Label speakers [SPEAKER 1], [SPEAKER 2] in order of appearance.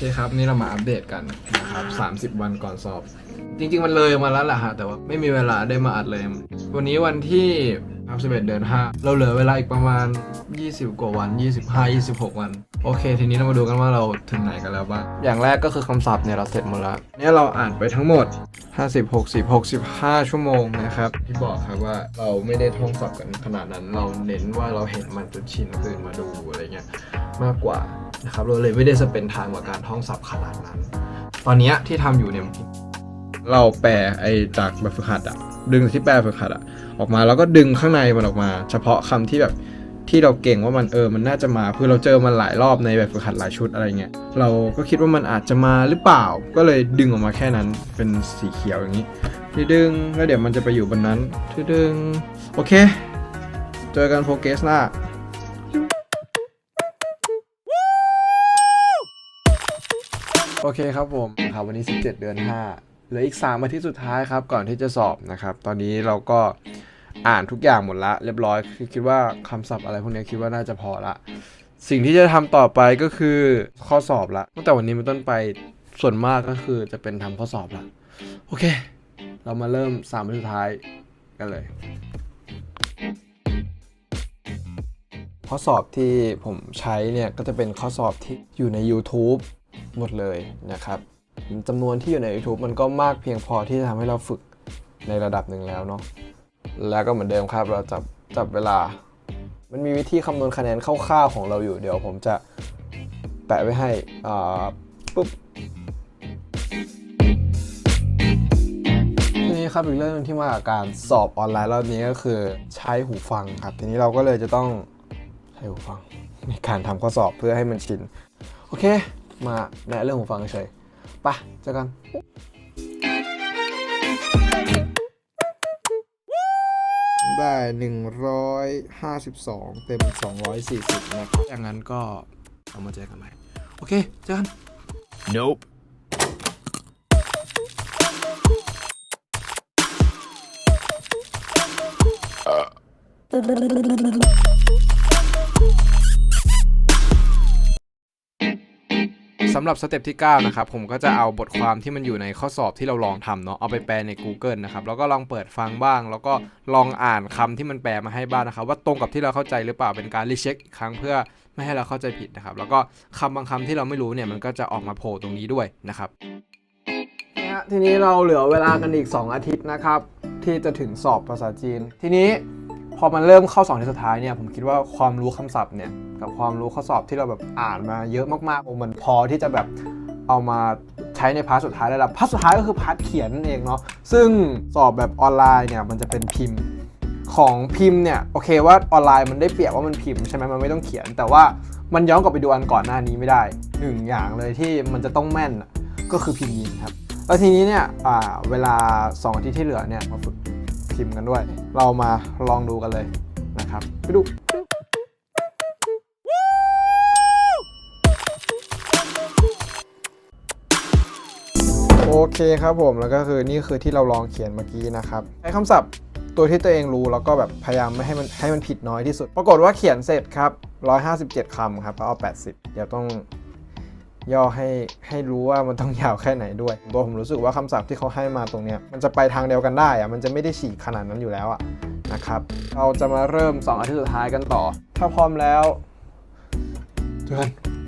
[SPEAKER 1] เคครับนี่เรามาอัปเดตกันนะครับ30 วันก่อนสอบ จริง ๆ มันเลยมาแล้วแหละฮะแต่ว่าไม่มีเวลาได้มาอัดเลย วันนี้วันที่31เดือน5 เราเหลือเวลาอีกประมาณ 20 กว่าวัน 25 26 วัน โอเค ทีนี้เรามาดูกันว่าเราถึงไหนกันแล้วบ้าง อย่างแรกก็คือคำศัพท์เนี่ยเราเสร็จหมดแล้วเนี่ยเราอ่านไปทั้งหมด 50 60 65 ชั่วโมงนะครับ ที่บอกครับว่าเราไม่ได้ท่องศัพท์กันขนาดนั้น เราเน้นว่าเราเห็นมันจนชินตื่นมาดูอะไรเงี้ยมากกว่า นะครับเราเลยไม่ได้สเปนทางกับการท่องศัพท์ขนาดนั้น ตอนนี้ที่ทำอยู่เนี่ยเราแปลไอ้จากแบบฝึกหัดอะดึงที่แปลฝึกหัดอะออกมาแล้วก็ดึงข้างในมันออกมา เฉพาะคำที่แบบที่เราเก่งว่ามันเออมันน่าจะมาคือเราเจอมันหลายรอบในแบบฝึกหัดหลายชุดอะไรเงี้ยเราก็คิดว่ามันอาจจะมาหรือเปล่า ก็เลยดึงออกมาแค่นั้นเป็นสีเขียวอย่างนี้ที่ดึงแล้วเดี๋ยวมันจะไปอยู่บนนั้นที่ดึงโอเค เจอกันโฟกัสหน้า โอเคครับผมครับวันนี้ 17 เดือน 5 เหลืออีก 3 อาทิตย์สุดท้ายครับ ก่อนที่จะสอบนะครับ ตอนนี้เราก็อ่านทุกอย่างหมดละ เรียบร้อยคือคิดว่าคำศัพท์อะไรพวกนี้คิดว่าน่าจะพอละ สิ่งที่จะทำต่อไปก็คือข้อสอบละตั้งแต่วันนี้เป็นต้นไปส่วนมากก็คือจะเป็นทำข้อสอบละโอเค เรามาเริ่ม3อาทิตย์สุดท้ายกันเลย ข้อสอบที่ผมใช้เนี่ยก็จะเป็นข้อสอบที่อยู่ใน YouTube หมดเลยนะครับจำนวนที่อยู่ใน YouTube มันก็มากเพียงพอที่จะทำให้เราฝึกในระดับหนึ่งแล้วเนาะแล้วก็เหมือนเดิมครับเราจับจับเวลา มันมีวิธีคำนวณคะแนนคร่าวๆของเราอยู่เดี๋ยวผมจะแปะไว้ให้อ่าปุ๊บทีนี้ครับอีกเรื่องหนึงที่มาจากการสอบออนไลน์รอบนี้ก็คือใช้หูฟังครับ ทีนี้เราก็เลยจะต้องใช้หูฟังในการทำข้อสอบเพื่อให้มันชิน โอเค มาแนะเรื่องหูฟังเฉยไปะเจอกันได้ 152 เต็ม 240นะครับอย่างนั้นก็เอามาเจอกันใหม่ โอเค เจอกัน
[SPEAKER 2] Nope.
[SPEAKER 1] สำหรับสเต็ปที่ 9 นะครับ ผมก็จะเอาบทความที่มันอยู่ในข้อสอบที่เราลองทำเนาะเอาไปแปลใน Google นะครับ แล้วก็ลองเปิดฟังบ้าง แล้วก็ลองอ่านคำที่มันแปลมาให้บ้างนะครับ ว่าตรงกับที่เราเข้าใจหรือเปล่าเป็นการรีเช็คอีกครั้งเพื่อไม่ให้เราเข้าใจผิดนะครับ แล้วก็คำบางคำที่เราไม่รู้เนี่ยมันก็จะออกมาโผล่ตรงนี้ด้วยนะครับทีนี้เราเหลือเวลากันอีก 2 อาทิตย์นะครับ ที่จะถึงสอบภาษาจีน ทีนี้ พอมันเริ่มเข้าสองที่สุดท้ายเนี่ยผมคิดว่าความรู้คำศัพท์เนี่ยกับความรู้ข้อสอบที่เราแบบอ่านมาเยอะมากๆมันพอที่จะแบบเอามาใช้ในพาร์ทสุดท้ายได้แล้วพาร์ทสุดท้ายก็คือพาร์ทเขียนนั่นเองเนาะซึ่งสอบแบบออนไลน์เนี่ยมันจะเป็นพิมพ์ของพิมพ์เนี่ยโอเคว่าออนไลน์มันได้เปรียบว่ามันพิมพ์ใช่ไหมมันไม่ต้องเขียน แต่ว่ามันย้อนกลับไปดูอันก่อนหน้านี้ไม่ได้หนึ่งอย่างเลยที่มันจะต้องแม่นก็คือพิมพ์ยินครับแล้วทีนี้เนี่ยอ่าเวลาสองอาทิตย์ที่เหลือเนี่ยมาฝึกิมพ์กันด้วย เรามาลองดูกันเลยนะครับไปดูโอเคครับผมแล้วก็คือนี่คือที่เราลองเขียนเมื่อกี้นะครับใช้คำศัพท์ตัวที่ตัวเองรู้แล้วก็แบบพยายามไม่ให้มันให้มันผิดน้อยที่สุด ปรากฏว่าเขียนเสร็จครับ 157คำครับเอา 80 เดี๋ยวต้อง ย่อให้ให้รู้ว่ามันต้องยาวแค่ไหนด้วย ตัวผมรู้สึกว่าคำศัพท์ที่เขาให้มาตรงเนี้ยมันจะไปทางเดียวกันได้อะมันจะไม่ได้ฉีกขนาดนั้นอยู่แล้วอะนะครับเราจะมาเริ่ม2อาทิตย์สุดท้ายกันต่อ ถ้าพร้อมแล้วเจอกัน